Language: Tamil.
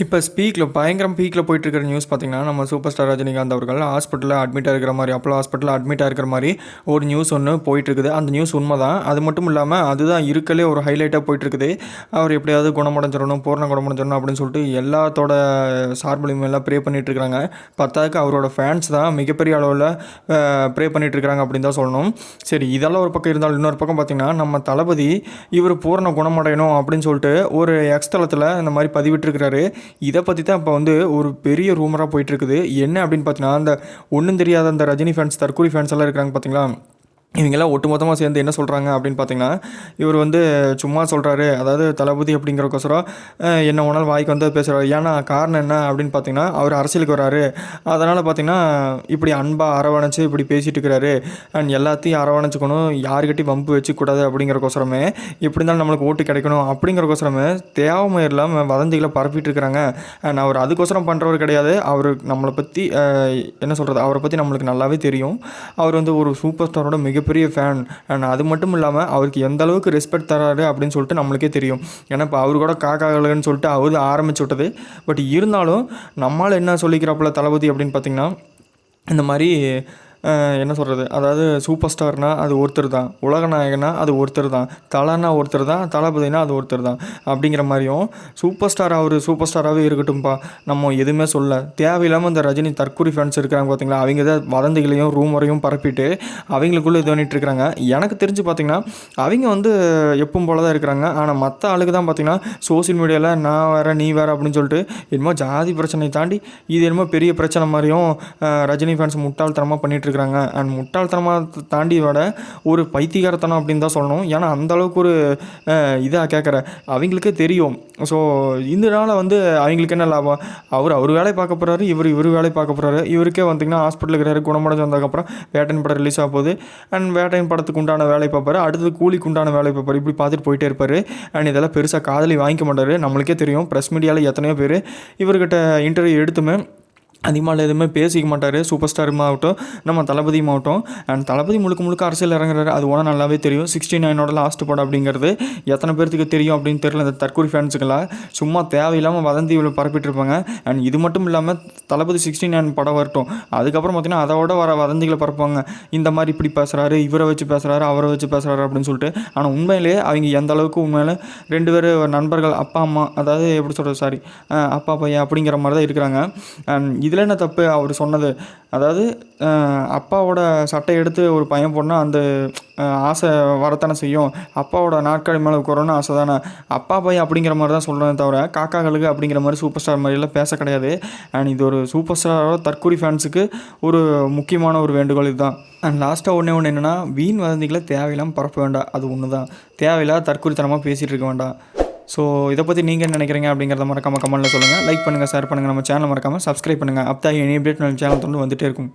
இப்போ ஸ்பீக்கில் பயங்கரம் பீக்கில் போயிட்டு இருக்கிற நியூஸ் பார்த்தீங்கன்னா நம்ம சூப்பர் ஸ்டார் ரஜினிகாந்த் அவர்கள் ஹாஸ்பிட்டலில் அட்மிட்டாக இருக்கிற மாதிரி அப்போலோ ஹாஸ்பிட்டலில் அட்மிட்டாக இருக்கிற மாதிரி ஒரு நியூஸ் ஒன்று போயிட்டுருக்குது. அந்த நியூஸ் உண்மை தான் அது மட்டும் இல்லாமல் அதுதான் இருக்கலே ஒரு ஹைலைட்டாக போயிட்டு இருக்குது அவர் எப்படியாவது குணமடைஞ்சிடணும் பூர்ண குணமடைஞ்சிடணும் அப்படின்னு சொல்லிட்டு எல்லாத்தோட சார்பிலையும் எல்லாம் ப்ரே பண்ணிட்டு இருக்காங்க அவரோட ஃபேன்ஸ் தான் மிகப்பெரிய அளவில் ப்ரே பண்ணிட்டு அப்படின்னு தான் சொல்லணும். சரி இதெல்லாம் ஒரு பக்கம் இருந்தாலும் இன்னொரு பக்கம் பார்த்திங்கன்னா நம்ம தளபதி இவர் பூரண குணமடையணும் அப்படின்னு சொல்லிட்டு ஒரு எக்ஸ்தலத்தில் இந்த மாதிரி பதிவிட்டிருக்கிறாரு. இதை பற்றி தான் இப்போ வந்து ஒரு பெரிய ரூமராக போயிட்டுருக்குது என்ன அப்படின்னு பார்த்தீங்கன்னா அந்த ஒன்றும் தெரியாத அந்த ரஜினி ஃபேன்ஸ் தற்கூரி ஃபேன்ஸ் எல்லாம் இருக்காங்க பார்த்தீங்களா இவங்கெல்லாம் ஒட்டுமொத்தமாக சேர்ந்து என்ன சொல்கிறாங்க அப்படின்னு பார்த்தீங்கன்னா இவர் வந்து சும்மா சொல்கிறாரு அதாவது தளபதி அப்படிங்கிறக்கோசரம் என்ன ஒன்றால் வாய்க்கு வந்து பேசுகிறாரு ஏன்னா காரணம் என்ன அப்படின்னு பார்த்தீங்கன்னா அவர் அரசியலுக்கு வராரு. அதனால் பார்த்தீங்கன்னா இப்படி அன்பாக அரவணைச்சு இப்படி பேசிகிட்டு இருக்கிறாரு. அண்ட் எல்லாத்தையும் அரவணைச்சிக்கணும். யாருக்கிட்டையும் வம்பு வச்சுக்கூடாது அப்படிங்கிறக்கோசரமே எப்படி இருந்தாலும் நம்மளுக்கு ஓட்டு கிடைக்கணும் அப்படிங்கிறக்கோசரமே தேவைமை இல்லாமல் வதந்திகளை பரப்பிட்டு இருக்கிறாங்க. அண்ட் அவர் அதுக்கோசரம் பண்ணுறவர் கிடையாது. அவர் நம்மளை பற்றி என்ன சொல்கிறது அவரை பற்றி நம்மளுக்கு நல்லாவே தெரியும். அவர் வந்து ஒரு சூப்பர் ஸ்டாரோட மிகப்பெரிய ஃபேன் அண்ட் அது மட்டும் இல்லாமல் அவருக்கு எந்த அளவுக்கு ரெஸ்பெக்ட் தராரு அப்படின்னு சொல்லிட்டு நம்மளுக்கே தெரியும். ஏன்னா இப்போ அவர் கூட காக்காகலன்னு சொல்லிட்டு அவர் ஆரம்பிச்சு விட்டது. பட் இருந்தாலும் நம்மளால் என்ன சொல்லிக்கிறாப்புல தளபதி அப்படின்னு பார்த்தீங்கன்னா இந்த மாதிரி என்ன சொல்கிறது அதாவது சூப்பர் ஸ்டார்னால் அது ஒருத்தர் தான் உலக நாயகனா அது ஒருத்தர் தான் தலனா ஒருத்தர் தான் தளபதினா அது ஒருத்தர் தான் அப்படிங்கிற மாதிரியும் சூப்பர் ஸ்டார் அவர் சூப்பர் ஸ்டாராகவே இருக்கட்டும்ப்பா நம்ம எதுவுமே சொல்ல. தேவையில்லாமல் இந்த ரஜினி தற்கூரி ஃபேன்ஸ் இருக்கிறாங்க பார்த்தீங்களா அவங்க தான் வதந்திகளையும் ரூமரையும் பரப்பிட்டு அவங்களுக்குள்ளே இது பண்ணிட்டு இருக்கிறாங்க எனக்கு தெரிஞ்சு பார்த்திங்கன்னா அவங்க வந்து எப்பவும் போல தான் இருக்கிறாங்க. ஆனால் மற்ற ஆளுக்கு தான் பார்த்திங்கன்னா சோஷியல் மீடியாவில் நான் வேறு நீ வேறு அப்படின்னு சொல்லிட்டு என்னமோ ஜாதி பிரச்சனையை தாண்டி இது என்னமோ பெரிய பிரச்சனை மாதிரியும் ரஜினி ஃபேன்ஸ் முட்டாள்தனமாக பண்ணிகிட்டு இருக்கிறாங்க அண்ட் முட்டாள்தனமாக தாண்டி விட ஒரு பைத்தியகாரத்தனம் அப்படின்னு தான் சொல்லணும். ஏன்னா அந்த அளவுக்கு ஒரு இதாக கேட்குற அவங்களுக்கே தெரியும். ஸோ இதனால் வந்து அவங்களுக்கு என்ன லாபம்? அவர் அவர் வேலையை பார்க்க போகிறாரு இவர் இவர் வேலையை பார்க்க போகிறாரு இவருக்கே வந்தீங்கன்னா ஹாஸ்பிட்டலுக்கு இருக்கிறாரு குணமடைஞ்சு வந்ததுக்கப்புறம் வேட்டையின் படம் ரிலீஸ் ஆக போகுது. அண்ட் வேட்டையின் படத்துக்கு உண்டான வேலை பார்ப்பாரு. அடுத்தது கூலிக்கு உண்டான வேலை பார்ப்பார். இப்படி பார்த்துட்டு போயிட்டே இருப்பார். அண்ட் இதெல்லாம் பெருசாக காதலி வாங்கிக்க மாட்டார். நம்மளுக்கே தெரியும். ப்ரெஸ் மீடியாவில் எத்தனையோ பேர் இவர்கிட்ட இன்டர்வியூ எடுத்துமே அதிகமாக எதுவுமே பேசிக்க மாட்டார். சூப்பர் ஸ்டார் ஆகட்டும் நம்ம தளபதியும் ஆகட்டும் அண்ட் தளபதி முழுக்க முழுக்க அரசியல் இறங்குறாரு. அது ஒன்றும் நல்லாவே தெரியும். சிக்ஸ்டி நைனோட லாஸ்ட் படம் அப்படிங்கிறது எத்தனை பேர்த்துக்கு தெரியும் அப்படின்னு தெரியல. இந்த தற்கூரி ஃபேன்ஸுக்கெல்லாம் சும்மா தேவையில்லாமல் வதந்தி இவ்வளோ பரப்பிட்டு இருப்பாங்க அண்ட் இது மட்டும் இல்லாமல் தளபதி சிக்ஸ்டி நைன் படம் வரட்டும். அதுக்கப்புறம் பார்த்தீங்கன்னா அதோட வர வதந்திகளை பரப்புவாங்க. இந்த மாதிரி இப்படி பேசுகிறாரு இவரை வச்சு பேசுகிறாரு அவரை வச்சு பேசுகிறாரு அப்படின்னு சொல்லிட்டு. ஆனால் உண்மையிலேயே அவங்க எந்த அளவுக்கு உண்மையில ரெண்டு பேர் நண்பர்கள் அப்பா அம்மா அதாவது எப்படி சொல்கிறது சாரி அப்பா பையன் அப்படிங்கிற மாதிரி தான் இருக்கிறாங்க. அண்ட் இதில் என்ன தப்பு? அவர் சொன்னது. அதாவது அப்பாவோட சட்டை எடுத்து ஒரு பையன் போனால் அந்த ஆசை வரத்தானே செய்யும். அப்பாவோட நாட்காலி மேலே உட்காரணும்னு ஆசை தானே. அப்பா பையன் அப்படிங்கிற மாதிரி தான் சொல்கிறேன் தவிர காக்காக்களுக்கு அப்படிங்கிற மாதிரி சூப்பர் ஸ்டார் மாதிரிலாம் பேச கிடையாது. அண்ட் இது ஒரு சூப்பர் ஸ்டாரோட தற்கூரி ஃபேன்ஸுக்கு ஒரு முக்கியமான ஒரு வேண்டுகோள் இதுதான். அண்ட் லாஸ்ட்டாக ஒன்றே ஒன்று என்னென்னா வீண் வதந்திகளை தேவையில்லாமல் பரப்ப வேண்டாம். அது ஒன்று தான் தேவையில்லாத தற்கூரித்தனமாக பேசிகிட்டு இருக்க வேண்டாம். ஸோ இதை பற்றி நீங்கள் என்ன நினைக்கிறீங்க அப்படிங்கிறத மறக்காமல் கமெண்ட்டில் சொல்லுங்கள் லைக் பண்ணுங்கள் ஷேர் பண்ணுங்கள் நம்ம சேனல் மறக்காமல் சப்ஸ்கிரைப் பண்ணுங்கள் அப்போ தான் எனி அப்டேட் நம்ம சேனல் தொடர்ந்து வந்துகிட்டே இருக்கும்.